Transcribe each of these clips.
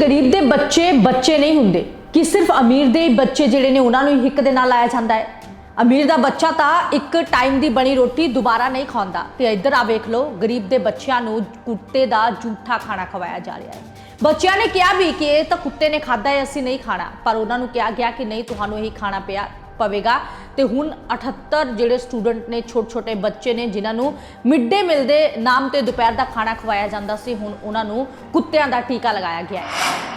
ਗਰੀਬ ਦੇ ਬੱਚੇ ਬੱਚੇ ਨਹੀਂ ਹੁੰਦੇ, ਕਿ ਸਿਰਫ ਅਮੀਰ ਦੇ ਬੱਚੇ ਜਿਹੜੇ ਨੇ ਉਹਨਾਂ ਨੂੰ ਹੀ ਹਿੱਕ ਦੇ ਨਾਲ ਲਾਇਆ ਜਾਂਦਾ ਹੈ। ਅਮੀਰ ਦਾ ਬੱਚਾ ਤਾਂ ਇੱਕ ਟਾਈਮ ਦੀ ਬਣੀ ਰੋਟੀ ਦੁਬਾਰਾ ਨਹੀਂ ਖਾਂਦਾ। ਤੇ ਇੱਧਰ ਆ ਵੇਖ ਲਓ, ਗਰੀਬ ਦੇ ਬੱਚਿਆਂ ਨੂੰ ਕੁੱਤੇ ਦਾ ਜੂਠਾ ਖਾਣਾ ਖਵਾਇਆ ਜਾ ਰਿਹਾ ਹੈ। ਬੱਚਿਆਂ ਨੇ ਕਿਹਾ ਵੀ ਕਿ ਇਹ ਤਾਂ ਕੁੱਤੇ ਨੇ ਖਾਦਾ ਹੈ, ਅਸੀਂ ਨਹੀਂ ਖਾਣਾ। ਪਰ ਉਹਨਾਂ ਨੂੰ ਕਿਹਾ ਗਿਆ ਕਿ ਨਹੀਂ, ਤੁਹਾਨੂੰ ਇਹੀ ਖਾਣਾ ਪਿਆ। ਪਵੇਗਾ। ਤੇ ਹੁਣ 78 ਜਿਹੜੇ ਸਟੂਡੈਂਟ ਨੇ ਛੋਟੇ ਛੋਟੇ ਬੱਚੇ ਨੇ, ਜਿਨ੍ਹਾਂ ਨੂੰ ਮਿਡ ਡੇ ਮਿਲ ਦੇ ਨਾਮ ਤੇ ਦੁਪਹਿਰ ਦਾ ਖਾਣਾ ਖਵਾਇਆ ਜਾਂਦਾ ਸੀ, ਹੁਣ ਉਹਨਾਂ ਨੂੰ ਕੁੱਤਿਆਂ ਦਾ ਟੀਕਾ ਲਗਾਇਆ ਗਿਆ ਹੈ।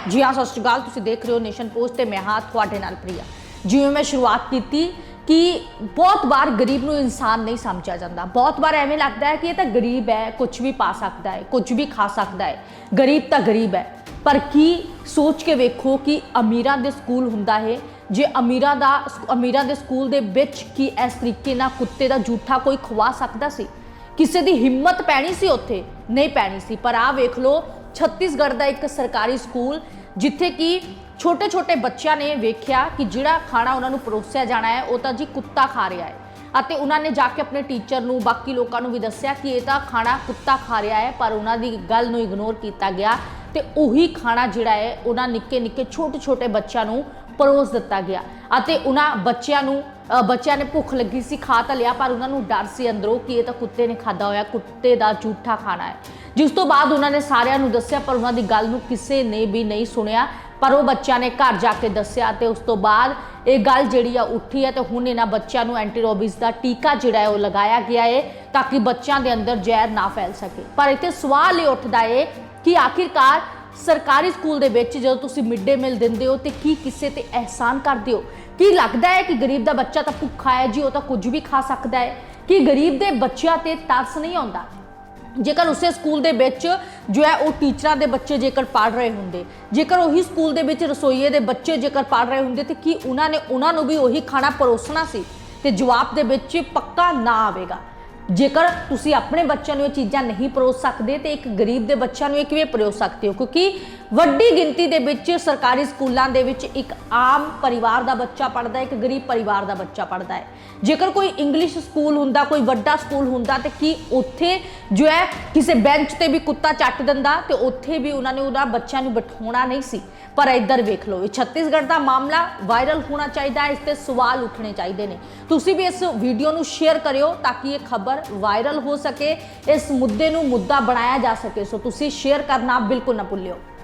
ਜੀ ਹਾਂ, ਸਤਿ ਸ਼੍ਰੀ ਅਕਾਲ। ਤੁਸੀਂ ਦੇਖ ਰਹੇ ਹੋ ਨੇਸ਼ਨ ਪੋਸਟ ਤੇ ਮੈਂ ਹਾਂ ਤੁਹਾਡੇ ਨਾਲ ਪ੍ਰਿਆ। ਜਿਵੇਂ ਮੈਂ ਸ਼ੁਰੂਆਤ ਕੀਤੀ ਕਿ ਬਹੁਤ ਵਾਰ ਗਰੀਬ ਨੂੰ ਇਨਸਾਨ ਨਹੀਂ ਸਮਝਿਆ ਜਾਂਦਾ। ਬਹੁਤ ਵਾਰ ਐਵੇਂ ਲੱਗਦਾ ਹੈ ਕਿ ਇਹ ਤਾਂ ਗਰੀਬ ਹੈ ਕੁਝ ਵੀ ਪਾ ਸਕਦਾ ਹੈ ਕੁਝ ਵੀ ਖਾ ਸਕਦਾ ਹੈ। ਗਰੀਬ ਤਾਂ ਗਰੀਬ ਹੈ। ਪਰ ਕੀ ਸੋਚ ਕੇ ਵੇਖੋ ਕਿ ਅਮੀਰਾਂ ਦੇ ਸਕੂਲ ਹੁੰਦਾ ਹੈ ਜੇ ਅਮੀਰਾਂ ਦਾ ਅਮੀਰਾਂ ਦੇ ਸਕੂਲ ਦੇ ਵਿੱਚ ਕੀ ਇਸ ਤਰੀਕੇ ਨਾਲ ਕੁੱਤੇ ਦਾ ਜੂਠਾ ਕੋਈ ਖਵਾ ਸਕਦਾ ਸੀ? ਕਿਸੇ ਦੀ ਹਿੰਮਤ ਪੈਣੀ ਸੀ ਉੱਥੇ? ਨਹੀਂ ਪੈਣੀ ਸੀ, ਪਰ ਆਹ ਵੇਖ ਲਓ, ਛੱਤੀਸਗੜ੍ਹ ਦਾ ਇੱਕ ਸਰਕਾਰੀ ਸਕੂਲ, ਜਿੱਥੇ ਕਿ ਛੋਟੇ ਛੋਟੇ ਬੱਚਿਆਂ ਨੇ ਵੇਖਿਆ ਕਿ ਜਿਹੜਾ ਖਾਣਾ ਉਹਨਾਂ ਨੂੰ ਪਰੋਸਿਆ ਜਾਣਾ ਹੈ, ਉਹ ਤਾਂ ਜੀ ਕੁੱਤਾ ਖਾ ਰਿਹਾ ਹੈ। ਅਤੇ ਉਹਨਾਂ ਨੇ ਜਾ ਕੇ ਆਪਣੇ ਟੀਚਰ ਨੂੰ, ਬਾਕੀ ਲੋਕਾਂ ਨੂੰ ਵੀ ਦੱਸਿਆ ਕਿ ਇਹ ਤਾਂ ਖਾਣਾ ਕੁੱਤਾ ਖਾ ਰਿਹਾ ਹੈ, ਪਰ ਉਹਨਾਂ ਦੀ ਗੱਲ ਨੂੰ ਇਗਨੋਰ ਕੀਤਾ ਗਿਆ। ਤੇ ਉਹੀ ਖਾਣਾ ਜਿਹੜਾ ਹੈ, ਉਹਨਾਂ ਨਿੱਕੇ ਨਿੱਕੇ ਛੋਟੇ ਛੋਟੇ ਬੱਚਿਆਂ ਨੂੰ ਪਰੋਸ ਦਿੱਤਾ ਗਿਆ। ਅਤੇ ਉਹਨਾਂ ਬੱਚਿਆਂ ਨੂੰ ਬੱਚਿਆਂ ਨੇ ਭੁੱਖ ਲੱਗੀ ਸੀ, ਖਾ ਤਾਂ ਲਿਆ, ਪਰ ਉਹਨਾਂ ਨੂੰ ਡਰ ਸੀ ਅੰਦਰੋਂ ਕਿ ਇਹ ਤਾਂ ਕੁੱਤੇ ਨੇ ਖਾਦਾ ਹੋਇਆ, ਕੁੱਤੇ ਦਾ ਝੂਠਾ ਖਾਣਾ ਹੈ। ਜਿਸ ਤੋਂ ਬਾਅਦ ਉਹਨਾਂ ਨੇ ਸਾਰਿਆਂ ਨੂੰ ਦੱਸਿਆ, ਪਰ ਉਹਨਾਂ ਦੀ ਗੱਲ ਨੂੰ ਕਿਸੇ ਨੇ ਵੀ ਨਹੀਂ ਸੁਣਿਆ। ਪਰ ਉਹ ਬੱਚਿਆਂ ਨੇ ਘਰ ਜਾ ਕੇ ਦੱਸਿਆ ਤੇ ਉਸ ਤੋਂ ਬਾਅਦ ਇਹ ਗੱਲ ਜਿਹੜੀ ਆ, ਉੱਠੀ ਹੈ ਤੇ ਹੁਣ ਇਹਨਾਂ ਬੱਚਿਆਂ ਨੂੰ ਐਂਟੀਰੋਬਿਸ ਦਾ ਟੀਕਾ ਜਿਹੜਾ ਹੈ, ਉਹ ਲਗਾਇਆ ਗਿਆ ਹੈ ਤਾਂ ਕਿ ਬੱਚਿਆਂ ਦੇ ਅੰਦਰ ਜ਼ਹਿਰ ਨਾ ਫੈਲ ਸਕੇ। ਪਰ ਇੱਥੇ ਸਵਾਲ ਇਹ ਉੱਠਦਾ ਹੈ ਕਿ ਆਖਿਰਕਾਰ ਸਰਕਾਰੀ ਸਕੂਲ ਦੇ ਵਿੱਚ ਜਦੋਂ ਤੁਸੀਂ ਮਿਡ ਡੇ ਮੀਲ ਦਿੰਦੇ ਹੋ ਤੇ ਕੀ ਕਿਸੇ ਤੇ ਅਹਿਸਾਨ ਕਰਦੇ ਹੋ? ਕੀ ਲੱਗਦਾ ਹੈ ਕਿ ਗਰੀਬ ਦਾ ਬੱਚਾ ਤਾਂ ਭੁੱਖਾ ਹੈ ਜੀ, ਉਹ ਤਾਂ ਕੁਝ ਵੀ ਖਾ ਸਕਦਾ ਹੈ? ਕਿ ਗਰੀਬ ਦੇ ਬੱਚਿਆਂ ਤੇ ਤਰਸ ਨਹੀਂ ਆਉਂਦਾ? ਜੇਕਰ ਉਸੇ ਸਕੂਲ ਦੇ ਵਿੱਚ ਜੋ ਹੈ ਉਹ ਟੀਚਰਾਂ ਦੇ ਬੱਚੇ ਜੇਕਰ ਪੜ ਰਹੇ ਹੁੰਦੇ, ਜੇਕਰ ਉਹੀ ਸਕੂਲ ਦੇ ਵਿੱਚ ਰਸੋਈਏ ਦੇ ਬੱਚੇ ਜੇਕਰ ਪੜ ਰਹੇ ਹੁੰਦੇ, ਤੇ ਕੀ ਉਹਨਾਂ ਨੇ ਉਹਨਾਂ ਨੂੰ ਵੀ ਉਹੀ ਖਾਣਾ ਪਰੋਸਣਾ ਸੀ? ਤੇ ਜਵਾਬ ਦੇ ਵਿੱਚ ਪੱਕਾ ਨਾ ਆਵੇਗਾ। ਜੇਕਰ ਤੁਸੀਂ ਆਪਣੇ ਬੱਚਿਆਂ ਨੂੰ ਇਹ ਚੀਜ਼ਾਂ ਨਹੀਂ ਪਰੋਸ ਸਕਦੇ ਤੇ ਇੱਕ ਗਰੀਬ ਦੇ ਬੱਚਿਆਂ ਨੂੰ ਇਹ ਕਿਵੇਂ ਪਰੋਸ ਸਕਦੇ ਹੋ? ਕਿਉਂਕਿ ਵੱਡੀ ਗਿਣਤੀ ਦੇ ਵਿੱਚ ਸਰਕਾਰੀ ਸਕੂਲਾਂ ਦੇ ਵਿੱਚ ਇੱਕ ਆਮ ਪਰਿਵਾਰ ਦਾ ਬੱਚਾ ਪੜਦਾ ਹੈ, ਇੱਕ ਗਰੀਬ ਪਰਿਵਾਰ ਦਾ ਬੱਚਾ ਪੜਦਾ ਹੈ। ਜੇਕਰ ਕੋਈ ਇੰਗਲਿਸ਼ ਸਕੂਲ ਹੁੰਦਾ, ਕੋਈ ਵੱਡਾ ਸਕੂਲ ਹੁੰਦਾ, ਤੇ ਕੀ ਉੱਥੇ ਜੋ ਹੈ ਕਿਸੇ ਬੈਂਚ ਤੇ ਵੀ ਕੁੱਤਾ ਚੱਟ ਦਿੰਦਾ ਤੇ ਉੱਥੇ ਵੀ ਉਹਨਾਂ ਨੇ ਉਹਨਾਂ ਬੱਚਿਆਂ ਨੂੰ ਬਿਠਾਉਣਾ ਨਹੀਂ ਸੀ। ਪਰ ਇੱਧਰ ਵੇਖ ਲਓ, ਇਹ ਛੱਤੀਸਗੜ੍ਹ ਦਾ ਮਾਮਲਾ ਵਾਇਰਲ ਹੋਣਾ ਚਾਹੀਦਾ ਹੈ, ਇਸ ਤੇ ਸਵਾਲ ਉੱਠਣੇ ਚਾਹੀਦੇ ਨੇ। ਤੁਸੀਂ ਵੀ ਇਸ ਵੀਡੀਓ ਨੂੰ ਸ਼ੇਅਰ ਕਰਿਓ ਤਾਂ ਕਿ ਇਹ ਖਬਰ ਵਾਇਰਲ ਹੋ ਸਕੇ, ਇਸ ਮੁੱਦੇ ਨੂੰ ਮੁੱਦਾ ਬਣਾਇਆ ਜਾ ਸਕੇ। ਸੋ ਤੁਸੀਂ ਸ਼ੇਅਰ ਕਰਨਾ ਬਿਲਕੁਲ ਨਾ ਭੁੱਲਿਓ।